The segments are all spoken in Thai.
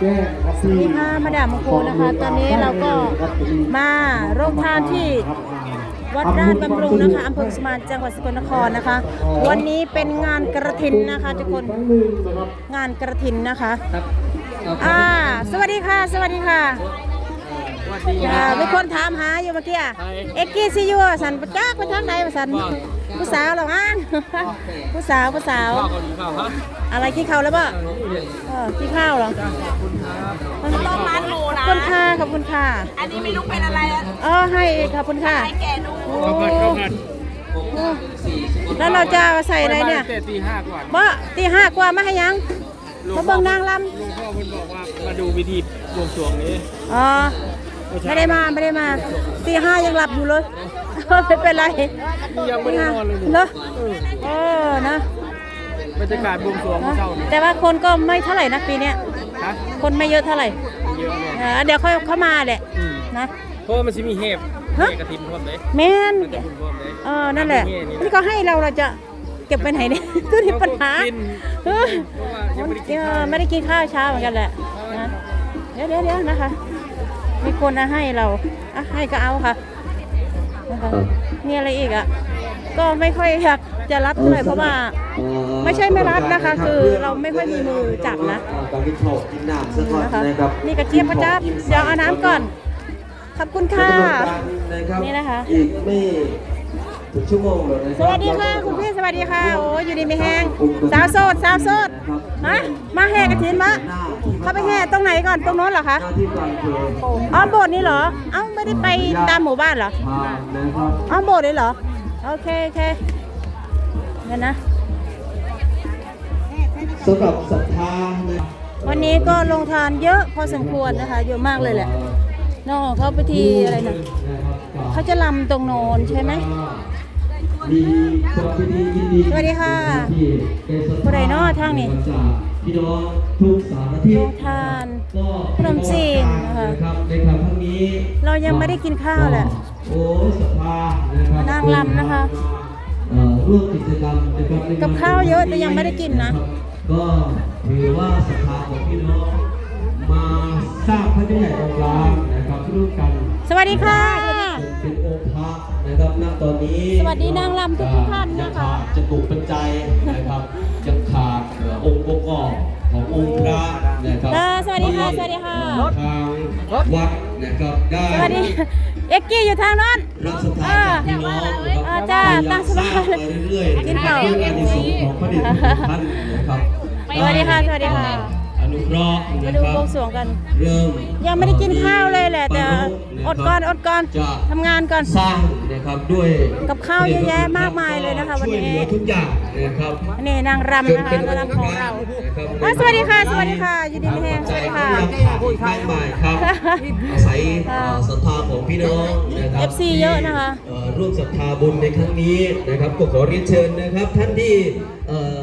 แจ้งนะครับสวัสดีค่ะมาดามมงคลนะคะ ตอนนี้เราก็มาโรงทานที่วัดราชบำรุงนะคะอำเภอสมานจังหวัดสกลนครนะคะ วันนี้เป็นงานกระถินนะคะทุกคนครั้งหนึ่งนะครับงานกระถินนะคะอ่าสวัสดีค่ะ สวัสดีค่ะ อ่ามีคนถามหาอยู่เมื่อกี้อะเอ็กกี้ซียูสันปะจักไปทางไหนวะสันผู้สาวเหรออ่านผู้สาวผู้สาวอะไรขี้ข้าวแล้วป่ะเออขี้ข้าวเหรอต้องร้านหมูขนะอบคุณค่ะขอบคุณค่ะอันนี้ไม่รู้เป็นอะไรอะเออให้ขอบคุณค่ะให้แกดูโอ้โอ้แล้วเราจะใส่อะไรเนี่ยเจ็ดตีห้ากว่าบ่ตีห้ากว่ามาให้ยังมาเบิ่งนางลหลวงพ่อเพิ่นบอกว่ามาดูวิธีบวงสรวงนี้ำอ๋อ ไม่ได้มาไม่ได้มาตีห้ายังหลับอยู่เลย ไม่เป็นไรยังไม่ได้นอนเลยเนอะเออนะบรรยากาศบวงสรวงนะเช้านี้แต่ว่าคนก็ไม่เท่าไหร่นะปีเนี้ยฮะคนไม่เยอะเท่าไหร่เยอะเลยเออเดี๋ยวค่อยเข้ามาแหละอืมนะเพราะว่ามันจะมีเห็บฮะเห็บกระถิ่นพร้อมเลยแม่นกระถิ่นพร้อมเลยเออนั่นแหละมีเห็ดนี่นี่ก็ให้เราเราจะเก็บไปไหนเนี่ยตัวนี้ปัญหากินเออเพราะว่ายังไม่ได้กินเอข้าอวไม่ได้กินข้าวเช้าเหมือนกันแหละนะเดี๋ยวเดี๋ยวเดี๋ยวนะคะ มีคนนะให้เราอะให้ก็เอาค่ะนะคะมีอะไรอีกอะ ก็ไม่ค่อยอยากจะรับเท่าไหร่เพราะว่า ไม่ใช่ไม่รับนะคะ คือเราไม่ค่อยมีมือจับนะการกินข้าวกินน้ำสักก่อนนะคะนะครับนี่กระเจี๊ยบประจับเดี๋ยวเอาน้ำก่อน ขอบคุณค่ะนะครับนี่นะคะอีกไม่ ถึงชั่วโมงเลยนะสวัสดีค่ะคุณพี่สวัสดีค่ะโอ้ยอยู่ดีไม่แห้งสาวโสดสาวโสดฮะมาแห่กระถินมะเข้าไปแห่ตรงไหนก่อนตรงโน้นเหรอคะหน้าที่การคืออ๋อโบสถ์นี่เหรอเอ้าไม่ได้ไปตามหมู่บ้านเหรอทางนะครับอ๋อโบสถ์นี่เหรอโอเคโอเคเดี๋ยวนะสำหรับศรัทธานะวันนี้ก็ลงทานเยอะพอสมควรนะคะเยอะมากเลยแหละน้องเขาไปทีอะไรนะเขาจะลำตรงโน้นใช่ไหม มีความยินดียินดีสวัสดีค่ะที่เป็นศรัทธาผู้ใดเนาะทางนี้จากพี่น้องทุกสารทิศลงทานก็ขนมจีนนะคะนะครับในครั้งนี้ เรายังไม่ได้กินข้าวแหละโอ้ศรัทธานะครับนางรำนะคะเอ่อร่วมกิจกรรมนะครับในงนกับข้าวเยอะแต่ยังไม่ได้กินนะ ก็ถือว่าศรัทธาของพี่น้องมาสร้างพระเจ้าใหญ่องค์กลางนะครับร่วมกัน สวัสดีค่ะ นะครับณตอนนี้สวัสดีนางรำทุกๆท่านนะคะยังขาดจะตุกปัจจัยนะครับยังขาดเอ่อองค์ประกอบขององค์พระนะครับค่ะสวัสดีค่ะสวัสดีค่ะทางวัดนะครับได้สวัสดีเอ็กกี้อยู่ทางโน้นรับสถานจากพี่น้องนะครับอ่าจ้าพยยตั้งสบายสร้ไปเรื่อยๆกินข้าวเพื่ออานิสงส์ของพระเดชพระคุณท่านนะครับสวัสดีค่ะสวัสดีค่ะอนุ เคราะห์มานะดูครับวงสรวงกัน เริ่มยังไม่ได้กินข้าวเลยแหละแต่อดก่อนอดก่อนจะทำงานก่อน สร้างนะครับด้วยกับข้าวเยอะแยะมากมายเลยนะคะวันนี้ ช่วยเหลือทุกอย่างนะครับอันนี้นางรำนะคะนางรำของเราอะสวัสดีค่ะ สวัสดีค่ะยินดีไม่แห้งสวัสดีค่ะมากมายครับอาศัยเอ่อศรัทธาของพี่น้องนะครับ FC เยอะนะคะ เอ่อร่วมศรัทธาบุญในครั้งนี้นะครับก็ขอเรียนเชิญนะครับ ท่านที่เอ่อ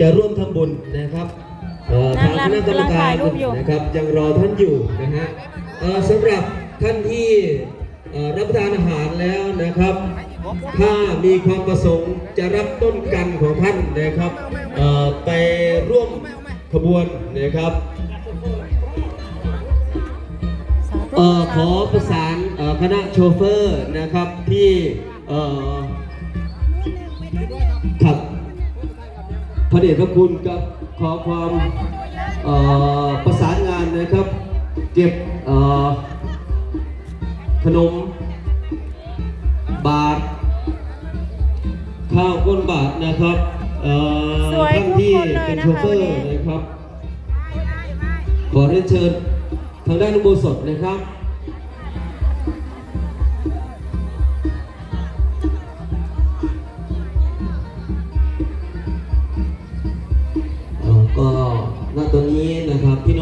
จะร่วมทำบุญนะครับเอ่อ ทางคณะกรรมการนะครับยังรอท่านอยู่นะฮะสำหรับท่านที่รับประทานอาหารแล้วนะครับ ถ้ามีความประสงค์จะรับต้นกันของท่านนะครับไปร่วมขบวนนะครับออขอประสานคณะโชเฟอร์นะครับที่ขับพระเดชพระคุณกับ ขอความเอ่อประสานงานนะครับ เก็บเอ่อขนม บาท ข้าวก้นบาทนะครับเอ่อสวยท่านที่ทุกคนเลยเป็นนะโชคะเฟอวันร์นี้นะครับ ขอเรียนเชิญทางด้านอุโบสถนะครับ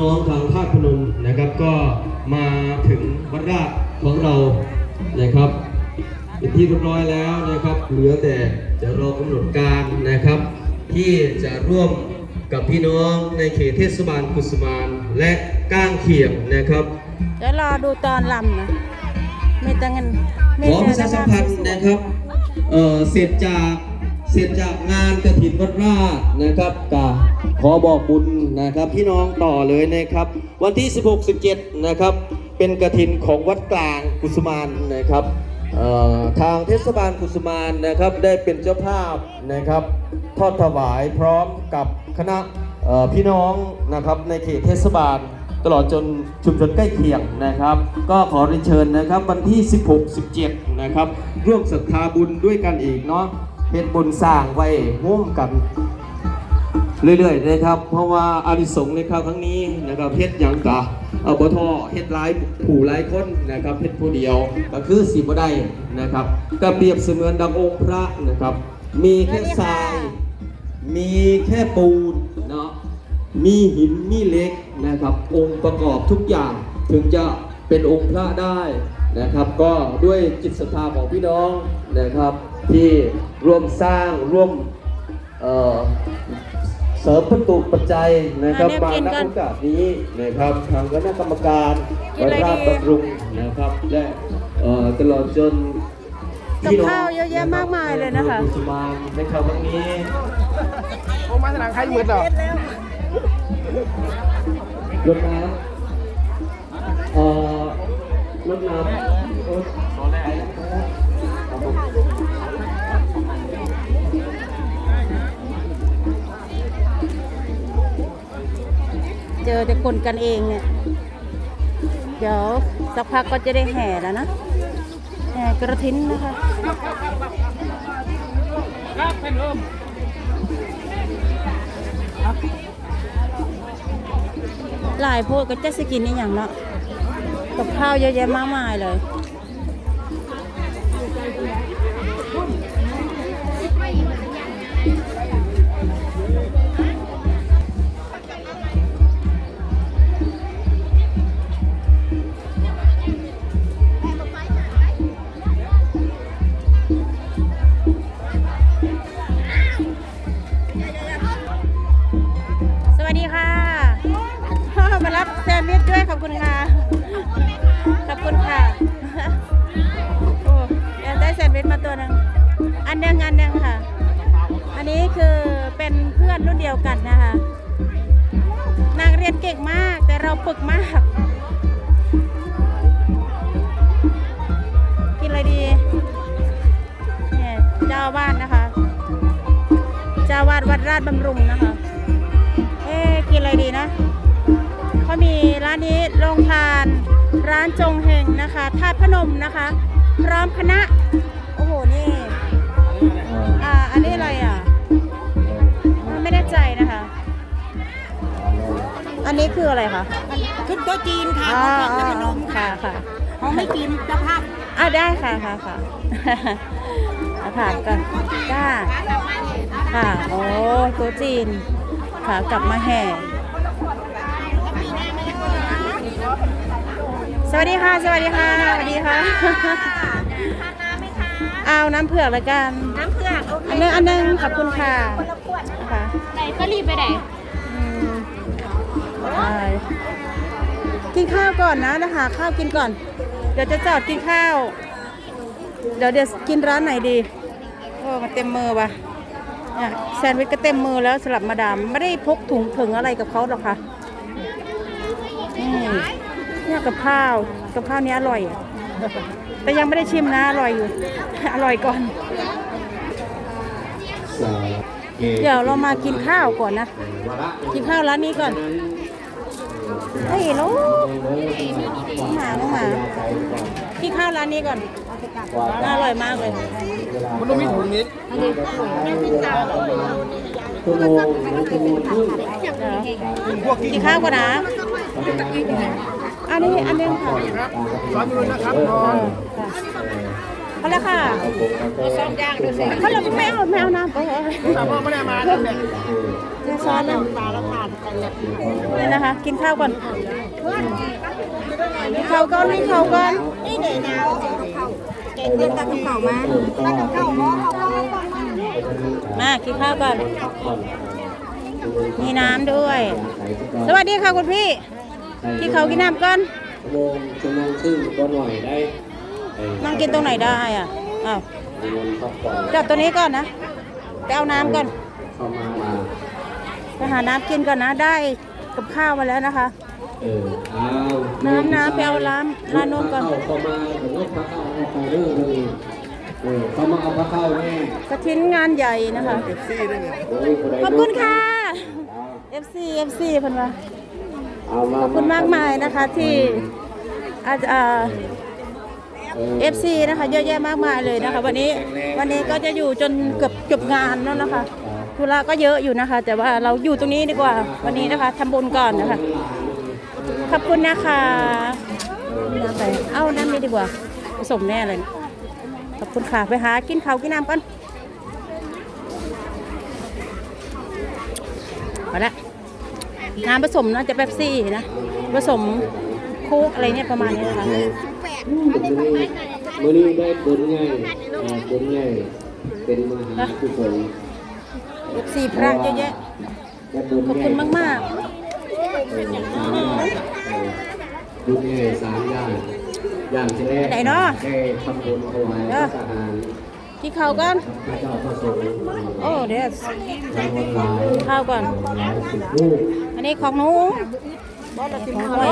นะครับพี่น้องทางภาคพนมนะครับ ก็มาถึงวัดราชของเรานะครับเป็นที่เรียบร้อยแล้วนะครับ เหลือแต่จะรอกำหนดการนะครับ ที่จะร่วมกับพี่น้องในเขตเทศบาลกุสมานและก้างเขียมนะครับเดี๋ยวรอดูตอนลำนะมีแต่เงินมีขอประชาสัมพันธ์นะครับเอ่อเสร็จจาก เสร็จจากงานกระถินวัดราชนะครับก็ขอบอกบุญนะครับพี่น้องต่อเลยนะครับ วันที่ 16 17 นะครับ เป็นกระถินของวัดกลางกุสุมานนะครับทางเทศบาลกุสุมานนะครับได้เป็นเจ้าภาพนะครับ ทอดถวายพร้อมกับคณะพี่น้องนะครับในเขตเทศบาลตลอดจนชุมชนใกล้เคียงนะครับ ก็ขอเรียนเชิญนะครับวันที่ 16 17 นะครับ ร่วมศรัทธาบุญด้วยกันอีกเนาะ เฮ็ดบุญสร้างไว้ร่วมกันเรื่อยๆนะครับ เพราะว่าอานิสงส์ในคราวครั้งนี้นะครับเฮ็ดยังกะเอาบทอเฮ็ดหลายผู้หลายคนนะครับเฮ็ดผู้เดียวก็คือสิบ่ได้นะครับก็เปรียบเสมือนดังองค์พระนะครับ มีแค่ทราย มีแค่ปูนเนาะมีหินมีเหล็กนะครับ องค์ประกอบทุกอย่างถึงจะเป็นองค์พระได้นะครับ ก็ด้วยจิตศรัทธาของพี่น้องนะครับ ที่ร่วมสร้างร่วมเอ่อเสริมประตูปัจจัยนะครับอะมาเนี่ยกินณก่อนโอกาสนี้นะครับทางคณะกรรมการกินอะไรวัดราชดีบำรุงนะครับและเอ่อตลอดจนกับข้าวเยอะแยะมากมายเลยนะคะกุศมาในคราวครั้งนี้โอ้มาสนามใครมืดเหรอรดน้ำเอ่อรดน้ำ เจอแต่คนกันเองเนี่ย เดี๋ยวสักพักก็จะได้แห่แล้วนะ แห่กระถินนะคะครับท่านเริ่มหลายโพดก็จะสกินนี่อย่างเนาะกับข้าวเยอะแยะมากมายเลย ซนด์วิชด้วยขอบคุณค่ะ ขอบคุณค่ะโอ้เดี๋ยวได้แซนด์วิชมาตัวหนึ่งอันหนึ่งอันหนึ่งค่ะ อันนี้คือเป็นเพื่อนรุ่นเดียวกันนะคะ นางเรียนเก่งมากแต่เราปึกมาก กินอะไรดี เนี่ยเจ้าวาดนะคะ เจ้าวาดวัดราชบำรุงนะคะ เอ๊กินอะไรดีนะ ร้านนี้โรงทานร้านจงเฮงนะคะธาตุพนมนะคะ พร้อมคณะ โอ้โห นี่ อ่า อันนี้อะไรอะ ไม่แน่ใจนะคะ อันนี้คืออะไรคะขึ้นโต๊ะจีนค่ะอ๋อของอ๋อพนมค่ะค่ะค่ะเขาไม่กินเจ้าภาพอะได้ค่ะค่ะค่ะเอาผ่านกันจ้าค่ะ โอ้ตัวจีนค่ะกลับมาแห่ สวัสดีค่ะ สวัสดีค่ะ สวัสดีค่ะเอาน้ำเผือกเลยกัน น้ำเผือกโอเคอันนึงอันนึงขอบคุณค่ะนะคะไหนก็รีบไปไหนอืมได้กินข้าวก่อนนะนะคะ ข้าวกินก่อน เดี๋ยวจะจอดกินข้าว เดี๋ยวเดี๋ยวกินร้านไหนดี โอ้มาเต็มมือว่ะเนี่ยแซนด์วิชก็เต็มมือแล้วสลับมาดามไม่ได้พกถุงถึงอะไรกับเขาหรอกค่ะนี่ เนี่ยกับข้าวกับข้าวนี้อร่อยอะแต่ยังไม่ได้ชิมนะอร่อยอยู่ อร่อยก่อนสาเดี๋ยวเรามากินข้าวก่อนนะ กินข้าวร้านนี้ก่อนเฮ้ยลูกน้องหมาน้องหมากินข้าวร้านนี้ก่อนน่าอร่อยมากเลยมันต้องมีถุงนิดชั่วโมงหรือชั่วโมงครึ่งกินข้าวก่อนนะอั นนี้อันนี้ค่ะสอนอยู่นะครับเออค่ะเอาละค่ะสองอย่างดูสิเขาเราไม่เอาไม่เอาน้ำไปเลยแต่ว่าไม่ได้มาตั้งแต่เนี่ยซอสเนี่ยนี่นะคะ กินข้าวก่อนกินข้าวก่อนกินข้าวก่อนนี่เดี๋ยวนะเก่งเรื่องตักกระเป๋ามาตักกระเป๋าหม้อเขามากินข้าวก่อนมีน้ำด้วย สวัสดีค่ะคุณพี่ กินข้าวกินน้ำก่อนชั่วโมงชั่วโมงครึ่งก็หน่อยได้ไอ้นั่งกินตรงไหนได้อะอ้าวชั่วโมงพักผ่อนจับตัวนี้ก่อนนะไปเอาน้ำก่อนเข้ามามาไปหาน้ำกินก่อนนะได้กับข้าวมาแล้วนะคะเออเอาน้ำน้ำไปเอาร้านร้านโน้นก่อนเข้าเข้ามาผมก็พักเข้าเอาไปเรื่องเลยเออเข้ามาเอาพักเข้าแน่กระทิ้นงานใหญ่นะคะโอ้ยนใดขอบคุณค่ะ FC FC เพันว่าเอามา ขอบคุณมากมายนะคะที่อาจอ่าเออ FC นะคะเยอะแยะมากมายเลยนะคะ วันนี้วันนี้ก็จะอยู่จนเกือบจบงานแล้วนะคะธุระก็เยอะอยู่นะคะ แต่ว่าเราอยู่ตรงนี้ดีกว่า วันนี้นะคะทำบุญก่อนนะคะ ขอบคุณนะคะน้ำไปเอาน้ำนี้ดีกว่าผสมแน่เลย ขอบคุณค่ะไปหากินข้าวกินน้ำกันมาละ น้ำผสมน่าจะเป๊ปซี่นะ ผสมโค้กอะไรเนี่ยประมาณนี้นะคะมื่อนี้ได้บุญไงอ่าบุญไงเป็นมหากุศลเอฟซีพระเยอะแยะได้บุญขอบไงคุณมากเออสามอย่างเออบุญไงสามอย่างอย่างที่แรกไหนเนาะได้ทำบุญถวายพระทหาร ๆที่เขาวกันพระเจ้าพระสงฆ์โอ้เดี๋ยวทำบุญหลายข้าวก่อนหลายสิบลูกอันนี้ของหนูของกล้วย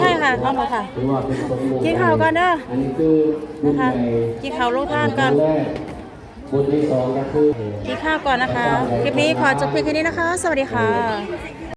ใช่ค่ะของหนูค่ะถือว่าเป็นคนบุญกินข้าวก่อนเด้ออันนี้คือบุญนะคะใหญ่กินข้าวลงทานก่อนบุญแรกบุญที่สองก็คือกินข้าวก่อนนะคะ คลิปนี้ขอจบเพียงแค่นี้นะคะ สวัสดีค่ะ